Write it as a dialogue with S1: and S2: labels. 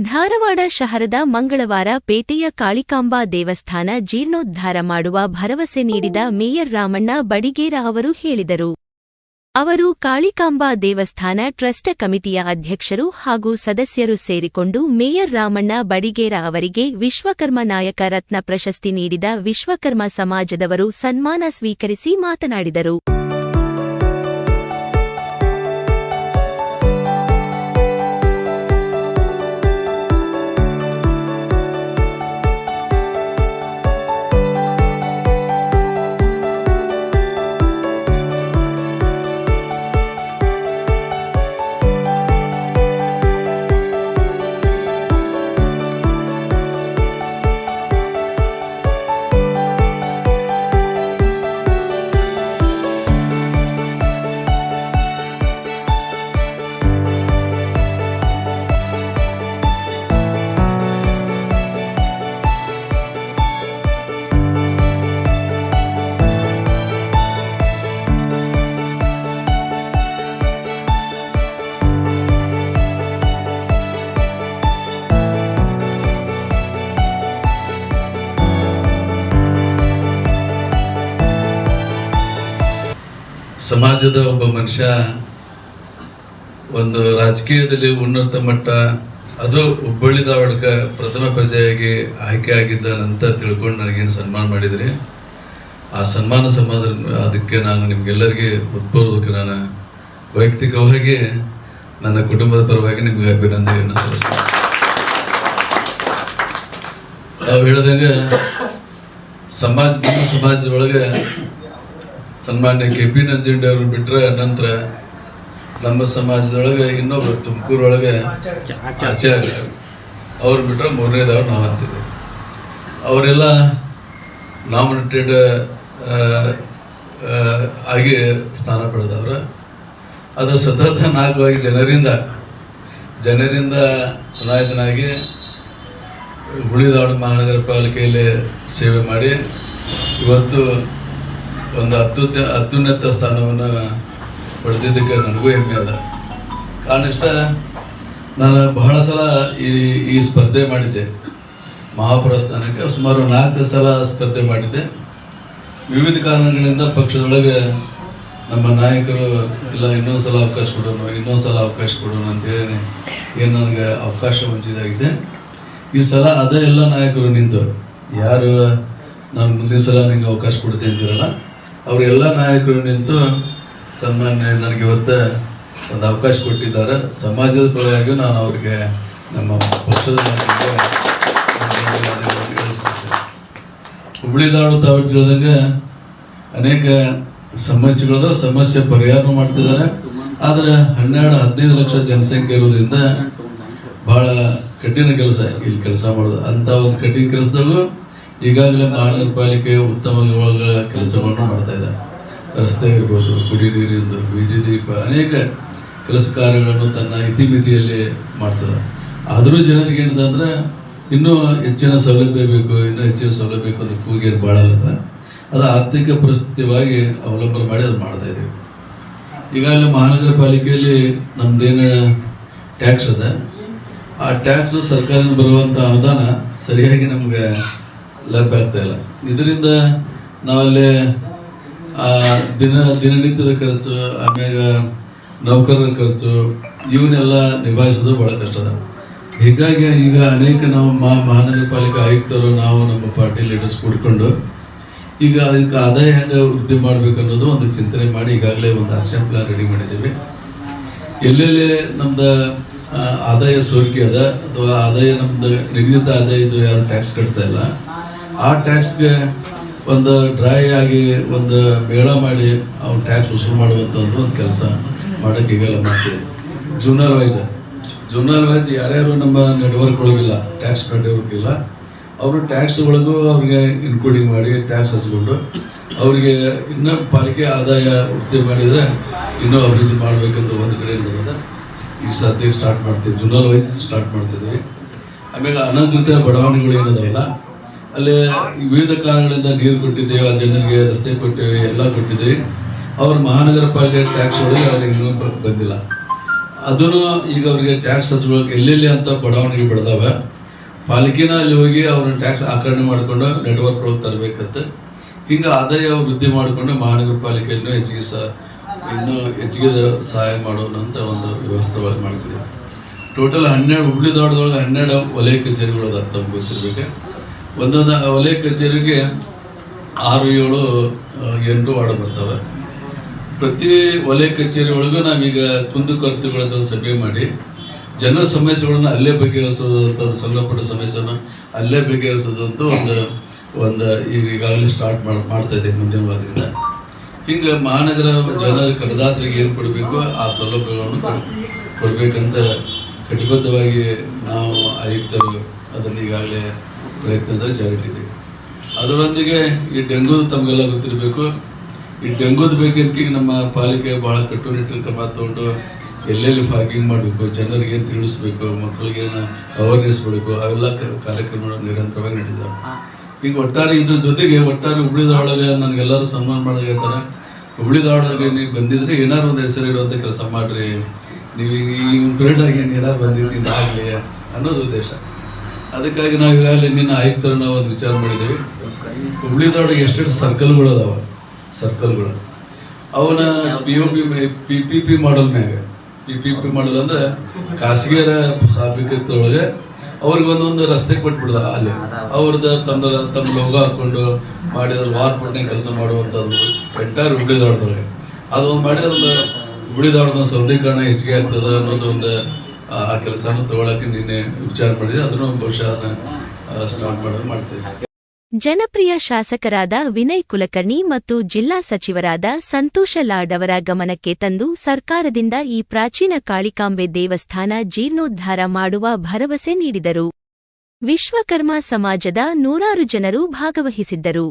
S1: ಧಾರವಾಡ ಶಹರದ ಮಂಗಳವಾರ ಪೇಟೆಯ ಕಾಳಿಕಾಂಬಾ ದೇವಸ್ಥಾನ ಜೀರ್ಣೋದ್ಧಾರ ಮಾಡುವ ಭರವಸೆ ನೀಡಿದ ಮೇಯರ್ ರಾಮಣ್ಣ ಬಡಿಗೇರ ಅವರು ಹೇಳಿದರು. ಅವರು ಕಾಳಿಕಾಂಬಾ ದೇವಸ್ಥಾನ ಟ್ರಸ್ಟ್ ಕಮಿಟಿಯ ಅಧ್ಯಕ್ಷರು ಹಾಗೂ ಸದಸ್ಯರು ಸೇರಿಕೊಂಡು ಮೇಯರ್ ರಾಮಣ್ಣ ಬಡಿಗೇರ ಅವರಿಗೆ ವಿಶ್ವಕರ್ಮ ನಾಯಕ ರತ್ನ ಪ್ರಶಸ್ತಿ ನೀಡಿದ ವಿಶ್ವಕರ್ಮ ಸಮಾಜದವರು ಸನ್ಮಾನ ಸ್ವೀಕರಿಸಿ ಮಾತನಾಡಿದರು.
S2: ಸಮಾಜದ ಒಬ್ಬ ಮನುಷ್ಯ ಒಂದು ರಾಜಕೀಯದಲ್ಲಿ ಉನ್ನತ ಮಟ್ಟ, ಅದು ಹುಬ್ಬಳ್ಳಿ ಧಾರವಾಡಕ ಪ್ರಥಮ ಪ್ರಜೆಯಾಗಿ ಆಯ್ಕೆ ಆಗಿದ್ದಾನಂತ ತಿಳ್ಕೊಂಡು ನನಗೇನು ಸನ್ಮಾನ ಮಾಡಿದ್ರಿ? ಆ ಸನ್ಮಾನ ಸಮಾಧ ಅದಕ್ಕೆ ನಾನು ನಿಮ್ಗೆಲ್ಲರಿಗೆ ಉತ್ಪೂರ್ವಕ ನಾನು ವೈಯಕ್ತಿಕವಾಗಿ ನನ್ನ ಕುಟುಂಬದ ಪರವಾಗಿ ನಿಮ್ಗೆ ಅಭಿನಂದನೆಯನ್ನು ಸಲ್ಲಿಸ್ತೇನೆ. ನಾವು ಹೇಳ್ದಂಗೆ ಸಮಾಜ ಸಮಾಜದೊಳಗೆ ಸನ್ಮಾನ್ಯ ಕೆ ಪಿ ನಂಜುಂಡಿ ಅವರು ಬಿಟ್ರೆ ನಂತರ ನಮ್ಮ ಸಮಾಜದೊಳಗೆ ಇನ್ನೊಬ್ಬರು ತುಮಕೂರೊಳಗೆ ಆಚಾರ್ಯ ಅವ್ರು ಬಿಟ್ಟರೆ ಮೂರನೇದವ್ರು ನಾವು ಅಂತೀವಿ ಅವರೆಲ್ಲ ನಾಮಿನೇಟೆಡ್ ಆಗಿ ಸ್ಥಾನ ಪಡೆದವ್ರು. ಅದು ಸತತ ನಾಲ್ಕವಾಗಿ ಜನರಿಂದ ಜನರಿಂದ ಚುನಾಯಿತನಾಗಿ ಹುಳಿದಾಡು ಮಹಾನಗರ ಪಾಲಿಕೆಯಲ್ಲಿ ಸೇವೆ ಮಾಡಿ ಇವತ್ತು ಒಂದು ಅತ್ಯುತ್ತ ಅತ್ಯುನ್ನತ ಸ್ಥಾನವನ್ನು ಪಡೆದಿದ್ದಕ್ಕೆ ನನಗೂ ಹೆಮ್ಮೆ ಅದ. ಕಾರಣ ಇಷ್ಟ, ನಾನು ಬಹಳ ಸಲ ಈ ಈ ಸ್ಪರ್ಧೆ ಮಾಡಿದ್ದೆ. ಮಹಾಪುರ ಸ್ಥಾನಕ್ಕೆ ಸುಮಾರು ನಾಲ್ಕು ಸಲ ಸ್ಪರ್ಧೆ ಮಾಡಿದ್ದೆ. ವಿವಿಧ ಕಾರಣಗಳಿಂದ ಪಕ್ಷದೊಳಗೆ ನಮ್ಮ ನಾಯಕರು, ಇಲ್ಲ, ಇನ್ನೊಂದು ಸಲ ಅವಕಾಶ ಕೊಡೋಣ ಇನ್ನೊಂದು ಸಲ ಅವಕಾಶ ಕೊಡೋಣ ಅಂತೇಳಿ ಏನು ನನಗೆ ಅವಕಾಶ ವಂಚಿತಾಗಿದೆ ಈ ಸಲ ಅದೇ ಎಲ್ಲ ನಾಯಕರು ನಿಂತು, ಯಾರು, ನಾನು ಮುಂದಿನ ಸಲ ನಿಂಗೆ ಅವಕಾಶ ಕೊಡ್ತೀನಿ ಅಂದಿರಲ್ಲ ಅವರೆಲ್ಲ ನಾಯಕರು ನಿಂತು ಸನ್ಮಾನ್ಯ ನನಗೆ ಇವತ್ತು ಒಂದು ಅವಕಾಶ ಕೊಟ್ಟಿದ್ದಾರೆ. ಸಮಾಜದ ಪರವಾಗಿ ನಾನು ಅವ್ರಿಗೆ ನಮ್ಮ ಪಕ್ಷದ ನಾಯಕರಿಗೆ ಧನ್ಯವಾದಗಳನ್ನು ತಿಳಿಸ್ಕೊಡ್ತೇನೆ. ಹುಬ್ಳಿ ಧಾರವಾಡ ತಾವು ತಿಳಿದಂಗೆ ಅನೇಕ ಸಮಸ್ಯೆಗಳದ ಸಮಸ್ಯೆ ಪರಿಹಾರ ಮಾಡ್ತಿದ್ದಾರೆ. ಆದರೆ ಹನ್ನೆರಡು, ಹದಿನೈದು ಲಕ್ಷ ಜನಸಂಖ್ಯೆ ಇರೋದ್ರಿಂದ ಬಹಳ ಕಠಿಣ ಕೆಲಸ ಇಲ್ಲಿ ಕೆಲಸ ಮಾಡೋದು. ಅಂತ ಒಂದು ಕಠಿಣ ಕೆಲಸದಲ್ಲೂ ಈಗಾಗಲೇ ಮಹಾನಗರ ಪಾಲಿಕೆ ಉತ್ತಮ ಕೆಲಸವನ್ನು ಮಾಡ್ತಾ ಇದೆ ರಸ್ತೆ ಇರ್ಬೋದು, ಕುಡಿ ನೀರಿಂದು ಬೀದಿ ದೀಪ, ಅನೇಕ ಕೆಲಸ ಕಾರ್ಯಗಳನ್ನು ತನ್ನ ಇತಿಮಿತಿಯಲ್ಲಿ ಮಾಡ್ತದೆ ಆದರೂ ಜನರಿಗೆ ಏನಂತಂದ್ರೆ, ಇನ್ನೂ ಹೆಚ್ಚಿನ ಸೌಲಭ್ಯ ಬೇಕು, ಇನ್ನೂ ಹೆಚ್ಚಿನ ಸೌಲಭ್ಯ ಬೇಕು ಅಂತ ಭಾಳ ಅಲ್ಲದ ಅದು ಆರ್ಥಿಕ ಪರಿಸ್ಥಿತಿವಾಗಿ ಅವಲಂಬನೆ ಮಾಡಿ ಅದು ಮಾಡ್ತಾ ಇದ್ದೀವಿ. ಈಗಾಗಲೇ ಮಹಾನಗರ ಪಾಲಿಕೆಯಲ್ಲಿ ನಮ್ಮದೇನು ಟ್ಯಾಕ್ಸ್ ಅದ ಆ ಟ್ಯಾಕ್ಸು ಸರ್ಕಾರದಿಂದ ಬರುವಂಥ ಅನುದಾನ ಸರಿಯಾಗಿ ನಮ್ಗೆ ಲಭ್ಯ ಆಗ್ತಾ ಇಲ್ಲ. ಇದರಿಂದ ನಾವಲ್ಲಿ ದಿನ, ದಿನನಿತ್ಯದ ಖರ್ಚು, ಆಮ್ಯಾಗ ನೌಕರರ ಖರ್ಚು, ಇವನ್ನೆಲ್ಲ ನಿಭಾಯಿಸೋದು ಭಾಳ ಕಷ್ಟ ಅದ. ಹೀಗಾಗಿ ಈಗ ಅನೇಕ ನಾವು ಮಾ ಮಹಾನಗರ ಪಾಲಿಕೆ ಆಯುಕ್ತರು, ನಾವು ನಮ್ಮ ಪಾರ್ಟಿ ಲೀಡರ್ಸ್ ಕೂಡ್ಕೊಂಡು ಈಗ ಅದಕ್ಕೆ ಆದಾಯ ಹೆಂಗೆ ವೃದ್ಧಿ ಮಾಡ್ಬೇಕು ಅನ್ನೋದು ಒಂದು ಚಿಂತನೆ ಮಾಡಿ ಈಗಾಗಲೇ ಒಂದು ಆಕ್ಷನ್ ಪ್ಲಾನ್ ರೆಡಿ ಮಾಡಿದ್ದೀವಿ. ಎಲ್ಲೆಲ್ಲಿ ನಮ್ದು ಆದಾಯ ಸೋರಿಕೆ ಅದ, ಅಥವಾ ಆದಾಯ ನಮ್ದು ನಿಗದಿತ ಆದಾಯ ಇದು ಯಾರು ಟ್ಯಾಕ್ಸ್ ಕಟ್ತಾ ಇಲ್ಲ ಆ ಟ್ಯಾಕ್ಸ್ಗೆ ಒಂದು ಡ್ರೈ ಆಗಿ ಒಂದು ಮೇಳ ಮಾಡಿ ಅವ್ನು ಟ್ಯಾಕ್ಸ್ ವಸೂಲು ಮಾಡುವಂಥದ್ದು ಒಂದು ಕೆಲಸ ಮಾಡೋಕ್ಕೆ ಈಗೆಲ್ಲ ಮಾಡ್ತೀವಿ. ಜೂನಲ್ ವೈಸ್ ಜೂನಲ್ ವೈಸ್ ಯಾರ್ಯಾರು ನಮ್ಮ ನೆಟ್ವರ್ಕ್ ಒಳಗಿಲ್ಲ ಟ್ಯಾಕ್ಸ್ ನೆಟ್ವರ್ಕ್ ಇಲ್ಲ, ಅವರು ಟ್ಯಾಕ್ಸ್ ಒಳಗೂ ಅವ್ರಿಗೆ ಇನ್ಕ್ಲೂಡಿಂಗ್ ಮಾಡಿ ಟ್ಯಾಕ್ಸ್ ಹಚ್ಕೊಂಡು ಅವರಿಗೆ ಇನ್ನೂ ಪಾಲಿಕೆ ಆದಾಯ ವೃದ್ಧಿ ಮಾಡಿದರೆ ಇನ್ನೂ ಅಭಿವೃದ್ಧಿ ಮಾಡಬೇಕಂತ ಒಂದು ಕಡೆ ಇರೋದ ಈ ಸದ್ಯಕ್ಕೆ ಸ್ಟಾರ್ಟ್ ಮಾಡ್ತೀವಿ. ಜೂನಿಯರ್ ವೈಸ್ ಸ್ಟಾರ್ಟ್ ಮಾಡ್ತಿದ್ವಿ ಆಮೇಲೆ ಅನಗೃತ ಬಡಾವಣೆಗಳು ಏನದಾವಲ್ಲ ಅಲ್ಲಿ ವಿವಿಧ ಕಾರಣಗಳಿಂದ ನೀರು ಕೊಟ್ಟಿದ್ದೇವೆ ಆ ಜನರಿಗೆ ರಸ್ತೆ ಕೊಟ್ಟಿವೆ ಎಲ್ಲ ಕೊಟ್ಟಿದ್ದೇವೆ ಅವ್ರ ಮಹಾನಗರ ಪಾಲಿಕೆ ಟ್ಯಾಕ್ಸ್ ಒಳಗೆ ಅವ್ರಿಗೆ ಇನ್ನೂ ಬಂದಿಲ್ಲ. ಅದನ್ನು ಈಗ ಅವರಿಗೆ ಟ್ಯಾಕ್ಸ್ ಹಚ್ಬೇಕು ಎಲ್ಲೆಲ್ಲಿ ಅಂತ ಬಡಾವಣೆಗೆ ಬೆಳೆದಾವೆ. ಪಾಲಿಕೆನ ಅಲ್ಲಿ ಹೋಗಿ ಅವ್ರನ್ನ ಟ್ಯಾಕ್ಸ್ ಆಕರಣೆ ಮಾಡಿಕೊಂಡು ನೆಟ್ವರ್ಕ್ ಒಳಗೆ ತರಬೇಕಂತ. ಹಿಂಗೆ ಆದಾಯ ವೃದ್ಧಿ ಮಾಡಿಕೊಂಡು ಮಹಾನಗರ ಪಾಲಿಕೆ ಇನ್ನೂ ಹೆಚ್ಚಿಗೆ ಸಹ ಇನ್ನೂ ಹೆಚ್ಚಿಗೆ ಸಹಾಯ ಮಾಡೋಣ ಅಂತ ಒಂದು ವ್ಯವಸ್ಥೆ ಒಳಗೆ ಟೋಟಲ್ ಹನ್ನೆರಡು ಹುಬ್ಳಿ ದಾಡದೊಳಗೆ ಹನ್ನೆರಡು ವಲಯ ಕಚೇರಿಗಳು ಅದ ತಮ್ಗೆ ಗೊತ್ತಿರ್ಬೇಕು. ಒಂದೊಂದು ವಲಯ ಕಚೇರಿಗೆ ಆರು, ಏಳು ಎಂಟು ವಾರ್ಡ್ ಬರ್ತವೆ. ಪ್ರತಿ ವಲಯ ಕಚೇರಿ ಒಳಗೂ ನಾವೀಗ ಕುಂದುಕೊರತೆಗಳನ್ನ ಸಭೆ ಮಾಡಿ, ಜನರ ಸಮಸ್ಯೆಗಳನ್ನ ಅಲ್ಲೇ ಬಗೆಹರಿಸೋದಂಥ ಸಂಘಪಟ್ಟ ಸಮಸ್ಯೆನ ಅಲ್ಲೇ ಬಗೆಹರಿಸೋದಂತ ಒಂದು ಒಂದು ಈಗ ಈಗಾಗಲೇ ಸ್ಟಾರ್ಟ್ ಮಾಡಿ, ಮಾಡ್ತಾ ಇದ್ದೀವಿ ಮುಂದಿನ ವಾರದಿಂದ. ಹಿಂಗೆ ಮಹಾನಗರ ಜನರ ಕಡದಾತ್ರಿಗೆ ಏನು ಕೊಡಬೇಕು, ಆ ಸೌಲಭ್ಯಗಳನ್ನು ಕೊಡ್ಬೇಕಂತ ಕಟಿಬದ್ಧವಾಗಿ ನಾವು ಆಯುಕ್ತರು ಅದನ್ನು ಈಗಾಗಲೇ ಪ್ರಯತ್ನದ ಇದೆ. ಅದರೊಂದಿಗೆ ಈ ಡೆಂಗೂದು ತಮಗೆಲ್ಲ ಗೊತ್ತಿರಬೇಕು. ಈ ಡೆಂಗೂದ ಬಗ್ಗೆ ಈಗ ನಮ್ಮ ಪಾಲಿಕೆ ಭಾಳ ಕಟ್ಟುನಿಟ್ಟಿನ ಕ್ರಮ ತಗೊಂಡು ಎಲ್ಲೆಲ್ಲಿ ಫಾಗಿಂಗ್ ಮಾಡಬೇಕು ಜನರಿಗೆ ಏನು ತಿಳಿಸ್ಬೇಕು ಮಕ್ಕಳಿಗೆ ಏನು ಅವೇರ್ನೆಸ್ ಮಾಡಬೇಕು ಅವೆಲ್ಲ ಕಾರ್ಯಕ್ರಮಗಳು ನಿರಂತರವಾಗಿ ನಡೀತಾವೆ. ಈಗ ಒಟ್ಟಾರೆ ಇದ್ರ ಜೊತೆಗೆ ಒಟ್ಟಾರೆ ಹುಬ್ಳಿ ಧಾರವಾಡಗೆ ನನಗೆಲ್ಲರೂ ಸನ್ಮಾನ ಮಾಡೋದು ಹೇಳ್ತಾರೆ. ಹುಬ್ಳಿ ಧಾರವಾಡಗೆ ನೀವು ಬಂದಿದ್ರೆ ಏನಾದ್ರು ಒಂದು ಹೆಸರು ಇಡುವಂಥ ಕೆಲಸ ಮಾಡ್ರಿ. ನೀವು ಈ ಪೀರಿಯಡ್ ಆಗಿ ಏನಾರು ಬಂದಿದ್ದೀನಿ ಆಗಲಿ ಅನ್ನೋದು ಉದ್ದೇಶ. ಅದಕ್ಕಾಗಿ ನಾವು ಈಗಾಗಲೇ ನಿನ್ನ ಆಯುಕ್ತರನ್ನ ಒಂದು ವಿಚಾರ ಮಾಡಿದ್ದೇವೆ. ಹುಬ್ಳಿದೊಳಗೆ ಎಷ್ಟೆಷ್ಟು ಸರ್ಕಲ್ಗಳು ಅದಾವ? ಸರ್ಕಲ್ಗಳು. ಅವನ P O P P P P model ಮ್ಯಾಗ ಪಿ ಪಿ ಪಿ ಮಾಡಲ್ ಅಂದ್ರೆ ಖಾಸಗಿಯರ ಸಾಫಿಕದೊಳಗೆ ಅವ್ರಿಗೆ ಒಂದೊಂದು ರಸ್ತೆ ಕೊಟ್ಬಿಡ್ದ ಅಲ್ಲಿ. ಅವ್ರದ್ದು ತಮ್ಮ ತಮ್ಮ ಲೋಗ ಹಾಕೊಂಡು ವಾರ್ ವಾರ್ಪಟ್ಟನೆ ಕೆಲಸ ಮಾಡುವಂಥದ್ದು ಎಂಟೈರ್ ಹುಬ್ಳಿ ಅದೊಂದು ಮಾಡಿದ್ರೆ ಒಂದು ಹುಬ್ಳಿ ಸೌದೀಕರಣ ಹೆಚ್ಚಿಗೆ ಆಗ್ತದೆ ಅನ್ನೋದು ಒಂದು ಆ ಕೆಲಸನ ತಗೊಳಕ್ಕೆ ನಿನ್ನೆ ವಿಚಾರ ಮಾಡಿದ್ರೆ ಅದನ್ನು ಬಹುಶಃ ಸ್ಟಾರ್ಟ್ ಮಾಡೋದು ಮಾಡ್ತೇವೆ
S1: ಜನಪ್ರಿಯ ಶಾಸಕರಾದ ವಿನಯ್ ಕುಲಕರ್ಣಿ ಮತ್ತು ಜಿಲ್ಲಾ ಸಚಿವರಾದ ಸಂತೋಷ ಲಾಡ್ ಅವರ ಗಮನಕ್ಕೆ ತಂದು ಸರ್ಕಾರದಿಂದ ಈ ಪ್ರಾಚೀನ ಕಾಳಿಕಾಂಬೆ ದೇವಸ್ಥಾನ ಜೀರ್ಣೋದ್ಧಾರ ಮಾಡುವ ಭರವಸೆ ನೀಡಿದರು. ವಿಶ್ವಕರ್ಮ ಸಮಾಜದ ನೂರಾರು ಜನರು ಭಾಗವಹಿಸಿದ್ದರು.